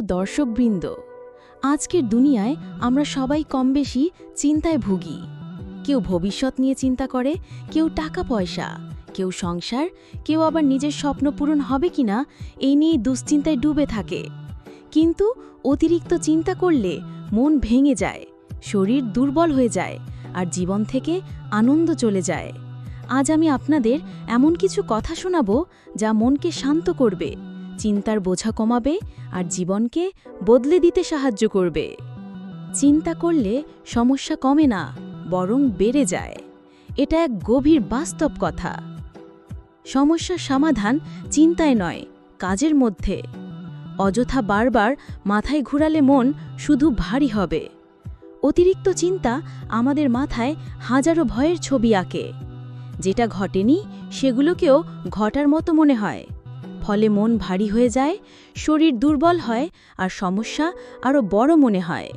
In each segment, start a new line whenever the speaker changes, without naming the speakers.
দর্শকবৃন্দ। আজকের দুনিয়ায় আমরা সবাই কম বেশি চিন্তায় ভুগি। কেউ ভবিষ্যৎ নিয়ে চিন্তা করে, কেউ টাকা পয়সা কেউ সংসার, কেউ আবার নিজের স্বপ্ন পূরণ হবে কিনা, এই নিয়েই দুশ্চিন্তায় ডুবে থাকে। কিন্তু অতিরিক্ত চিন্তা করলে মন ভেঙে যায়, শরীর দুর্বল হয়ে যায়, আর জীবন থেকে আনন্দ চলে যায়। আজ আমি আপনাদের এমন কিছু কথা শোনাব যা মনকে শান্ত করবে। চিন্তার বোঝা কমাবে আর জীবনকে বদলে দিতে সাহায্য করবে। চিন্তা করলে সমস্যা কমে না, বরং বেড়ে যায়। এটা এক গভীর বাস্তব কথা। সমস্যার সমাধান চিন্তায় নয়, কাজের মধ্যে। অযথা বারবার মাথায় ঘুরালে মন শুধু ভারী হবে। অতিরিক্ত চিন্তা আমাদের মাথায় হাজারো ভয়ের ছবি আঁকে। যেটা ঘটেনি, সেগুলোকেও ঘটার মতো মনে হয়। ফলে মন ভারী হয়ে যায়, শরীর দুর্বল হয় আর সমস্যা আরও বড় মনে হয়।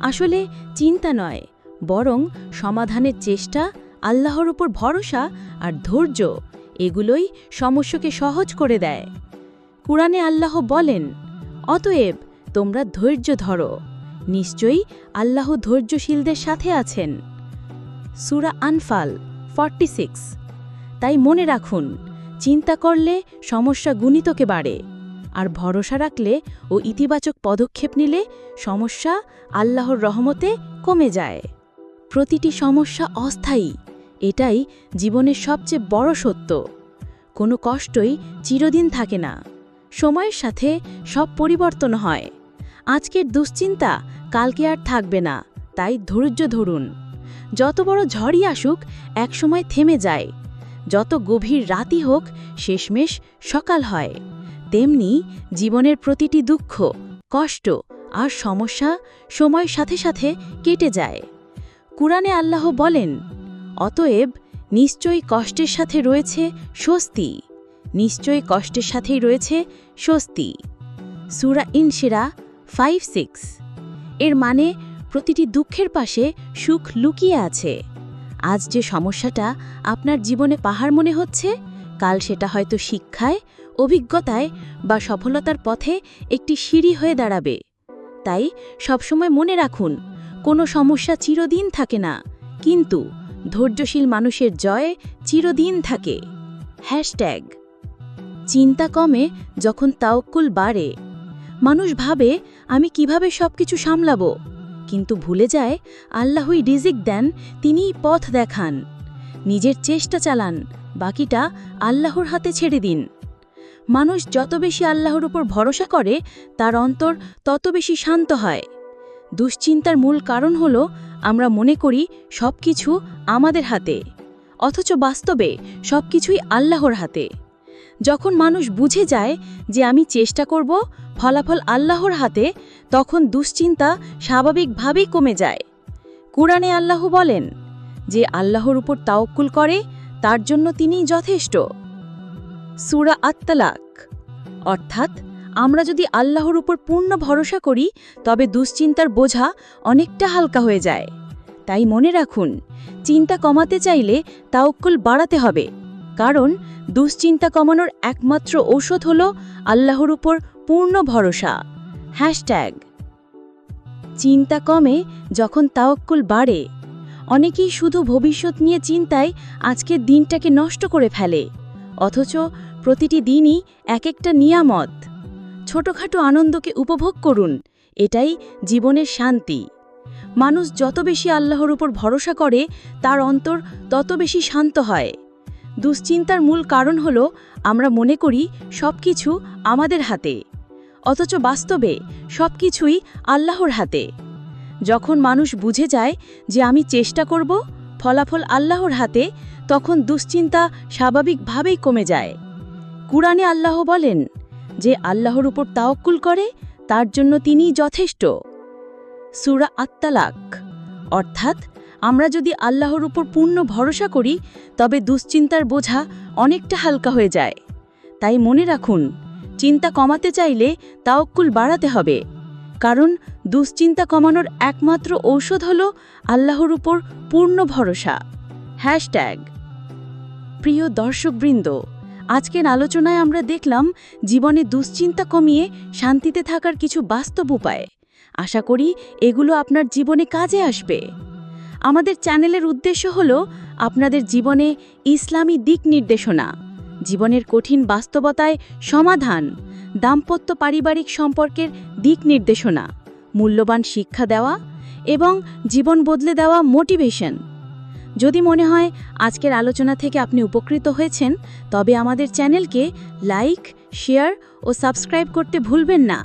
আসলে চিন্তা নয়, বরং সমাধানের চেষ্টা, আল্লাহর উপর ভরসা আর ধৈর্য, এগুলোই সমস্যাকে সহজ করে দেয়। কুরআনে আল্লাহ বলেন, অতএব তোমরা ধৈর্য ধরো, নিশ্চয়ই আল্লাহ ধৈর্যশীলদের সাথে আছেন। সুরা আনফাল, ফর্টি তাই মনে রাখুন চিন্তা করলে সমস্যা গুণিতকে বাড়ে। আর ভরসা রাখলে ও ইতিবাচক পদক্ষেপ নিলে সমস্যা আল্লাহর রহমতে কমে যায়। প্রতিটি সমস্যা অস্থায়ী, এটাই জীবনের সবচেয়ে বড় সত্য। কোনো কষ্টই চিরদিন থাকে না, সময়ের সাথে সব পরিবর্তন হয়। আজকের দুশ্চিন্তা কালকে আর থাকবে না, তাই ধৈর্য ধরুন। যত বড় ঝড়ই আসুক, একসময় থেমে যায়। যত গভীর রাতি হোক, শেষমেশ সকাল হয়। তেমনি জীবনের প্রতিটি দুঃখ, কষ্ট আর সমস্যা সময়ের সাথে সাথে কেটে যায়। কুরআনে আল্লাহ বলেন, অতএব নিশ্চয়ই কষ্টের সাথে রয়েছে স্বস্তি। নিশ্চয়ই কষ্টের সাথেই রয়েছে স্বস্তি। সুরা ইনশিরা ফাইভ সিক্স এর মানে প্রতিটি দুঃখের পাশে সুখ লুকিয়ে আছে। আজ যে সমস্যাটা আপনার জীবনে পাহাড় মনে হচ্ছে, কাল সেটা হয়তো শিক্ষায়, অভিজ্ঞতায় বা সফলতার পথে একটি সিঁড়ি হয়ে দাঁড়াবে। তাই সবসময় মনে রাখুন, কোনো সমস্যা চিরদিন থাকে না, কিন্তু ধৈর্যশীল মানুষের জয় চিরদিন থাকে। হ্যাশট্যাগ। চিন্তা কমে যখন তাওকুল বাড়ে। মানুষ ভাবে, আমি কীভাবে সবকিছু সামলাবো? কিন্তু ভুলে যায়, আল্লাহই রিজিক দেন, তিনিই পথ দেখান। নিজের চেষ্টা চালান, বাকিটা আল্লাহর হাতে ছেড়ে দিন। মানুষ যত বেশি আল্লাহর উপর ভরসা করে, তার অন্তর তত বেশি শান্ত হয়। দুশ্চিন্তার মূল কারণ হল, আমরা মনে করি সব কিছু আমাদের হাতে, অথচ বাস্তবে সব কিছুই আল্লাহর হাতে। যখন মানুষ বুঝে যায় যে আমি চেষ্টা করব ফলাফল আল্লাহর হাতে, তখন দুশ্চিন্তা স্বাভাবিকভাবেই কমে যায়। কুরআনে আল্লাহ বলেন, যে আল্লাহর উপর তাওকুল করে, তার জন্য তিনিই যথেষ্ট। সুরা আত্মালাক অর্থাৎ আমরা যদি আল্লাহর উপর পূর্ণ ভরসা করি, তবে দুশ্চিন্তার বোঝা অনেকটা হালকা হয়ে যায়। তাই মনে রাখুন, চিন্তা কমাতে চাইলে তাওকুল বাড়াতে হবে। কারণ দুশ্চিন্তা কমানোর একমাত্র ঔষধ হল আল্লাহর উপর পূর্ণ ভরসা। হ্যাশট্যাগ। চিন্তা কমে যখন তাওক্কুল বাড়ে। অনেকেই শুধু ভবিষ্যৎ নিয়ে চিন্তায় আজকের দিনটাকে নষ্ট করে ফেলে, অথচ প্রতিটি দিনই এক একটা নিয়ামত। ছোটখাটো আনন্দকে উপভোগ করুন, এটাই জীবনের শান্তি। মানুষ যত বেশি আল্লাহর উপর ভরসা করে, তার অন্তর তত বেশি শান্ত হয়। দুশ্চিন্তার মূল কারণ হল, আমরা মনে করি সব কিছু আমাদের হাতে। অথচ বাস্তবে সব কিছুই আল্লাহর হাতে। যখন মানুষ বুঝে যায় যে আমি চেষ্টা করব ফলাফল আল্লাহর হাতে, তখন দুশ্চিন্তা স্বাভাবিকভাবেই কমে যায়। কুরআনে আল্লাহ বলেন, যে আল্লাহর উপর তাওক্কুল করে, তার জন্য তিনিই যথেষ্ট। সুরা আত্মালাক অর্থাৎ আমরা যদি আল্লাহর উপর পূর্ণ ভরসা করি, তবে দুশ্চিন্তার বোঝা অনেকটা হালকা হয়ে যায়। তাই মনে রাখুন, চিন্তা কমাতে চাইলে তাওক্কুল বাড়াতে হবে। কারণ দুশ্চিন্তা কমানোর একমাত্র ঔষধ হল আল্লাহর উপর পূর্ণ ভরসা। হ্যাশট্যাগ। প্রিয় দর্শকবৃন্দ, আজকের আলোচনায় আমরা দেখলাম জীবনে দুশ্চিন্তা কমিয়ে শান্তিতে থাকার কিছু বাস্তব উপায়। আশা করি এগুলো আপনার জীবনে কাজে আসবে। আমাদের চ্যানেলের উদ্দেশ্য হল আপনাদের জীবনে ইসলামী দিক নির্দেশনা, জীবনের কঠিন বাস্তবতায় সমাধান, দাম্পত্য পারিবারিক সম্পর্কের দিক নির্দেশনা, মূল্যবান শিক্ষা দেওয়া এবং জীবন বদলে দেওয়া মোটিভেশন। যদি মনে হয় আজকের আলোচনা থেকে আপনি উপকৃত হয়েছেন, তবে আমাদের চ্যানেলকে লাইক, শেয়ার ও সাবস্ক্রাইব করতে ভুলবেন না।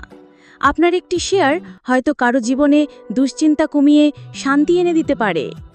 আপনার একটি শেয়ার হয়তো কারও জীবনে দুশ্চিন্তা কমিয়ে শান্তি এনে দিতে পারে।